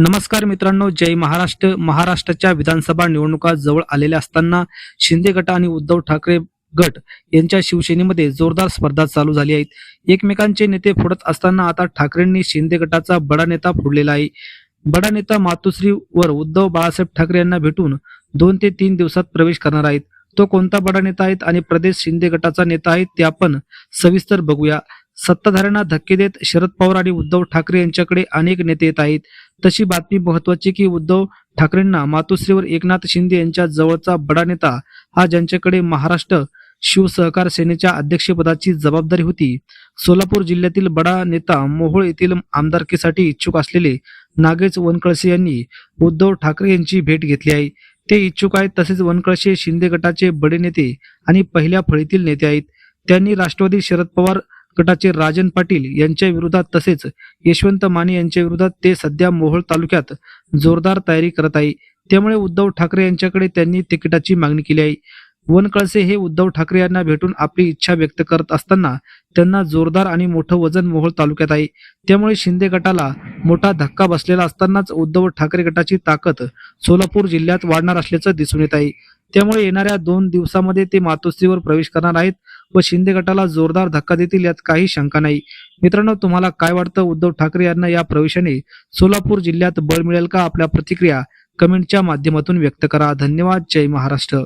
नमस्कार मित्रांनो जय महाराष्ट्र. महाराष्ट्राच्या विधानसभा निवडणुका जवळ आलेल्या असताना शिंदे गट आणि उद्धव ठाकरे गट यांच्या शिवसेनेमध्ये जोरदार स्पर्धा चालू झाली आहेत. एकमेकांचे नेते फोडत असताना आता ठाकरेंनी शिंदे गटाचा बडा नेता फोडलेला आहे. बडा नेता मातोश्री वर उद्धव बाळासाहेब ठाकरे यांना भेटून दोन ते तीन दिवसात प्रवेश करणार आहेत. तो कोणता बडा नेता आहेत आणि प्रदेश शिंदे गटाचा नेता आहे ते आपण सविस्तर बघूया. सत्ताधाऱ्यांना धक्के देत शरद पवार आणि उद्धव ठाकरे यांच्याकडे अनेक नेते येत आहेत. तशी बातमी महत्वाची की उद्धव ठाकरेंना मातोश्रीवर एकनाथ शिंदे यांच्या जवळचा बडा नेता हा ज्यांच्याकडे महाराष्ट्र शिवसहकार सेनेच्या अध्यक्षपदाची जबाबदारी होती. सोलापूर जिल्ह्यातील बडा नेता मोहोळ येथील आमदारकीसाठी इच्छुक असलेले नागेश वनकळसे यांनी उद्धव ठाकरे यांची भेट घेतली आहे. ते इच्छुक आहेत तसेच वनकळसे शिंदे गटाचे बडे नेते आणि पहिल्या फळीतील नेते आहेत. त्यांनी राष्ट्रवादी शरद पवार गटाचे राजन पाटील यांच्या विरोधात तसेच यशवंत माने यांच्या विरोधात ते सध्या मोहोळ तालुक्यात जोरदार तयारी करत आहे. त्यामुळे उद्धव ठाकरे यांच्याकडे त्यांनी तिकिटाची मागणी केली आहे. वनकळसे हे उद्धव ठाकरे यांना भेटून आपली इच्छा व्यक्त करत असताना त्यांना जोरदार आणि मोठं वजन मोहोळ तालुक्यात आहे. त्यामुळे शिंदे गटाला मोठा धक्का बसलेला असतानाच उद्धव ठाकरे गटाची ताकद सोलापूर जिल्ह्यात वाढणार असल्याचं दिसून येत आहे. त्यामुळे येणाऱ्या दोन दिवसामध्ये ते मातोश्रीवर प्रवेश करणार आहेत व शिंदे गटाला जोरदार धक्का देतील यात काही शंका नाही. मित्रांनो तुम्हाला काय वाटतं? उद्धव ठाकरे यांना या प्रवेशाने सोलापूर जिल्ह्यात बळ मिळेल का? आपल्या प्रतिक्रिया कमेंटच्या माध्यमातून व्यक्त करा. धन्यवाद. जय महाराष्ट्र.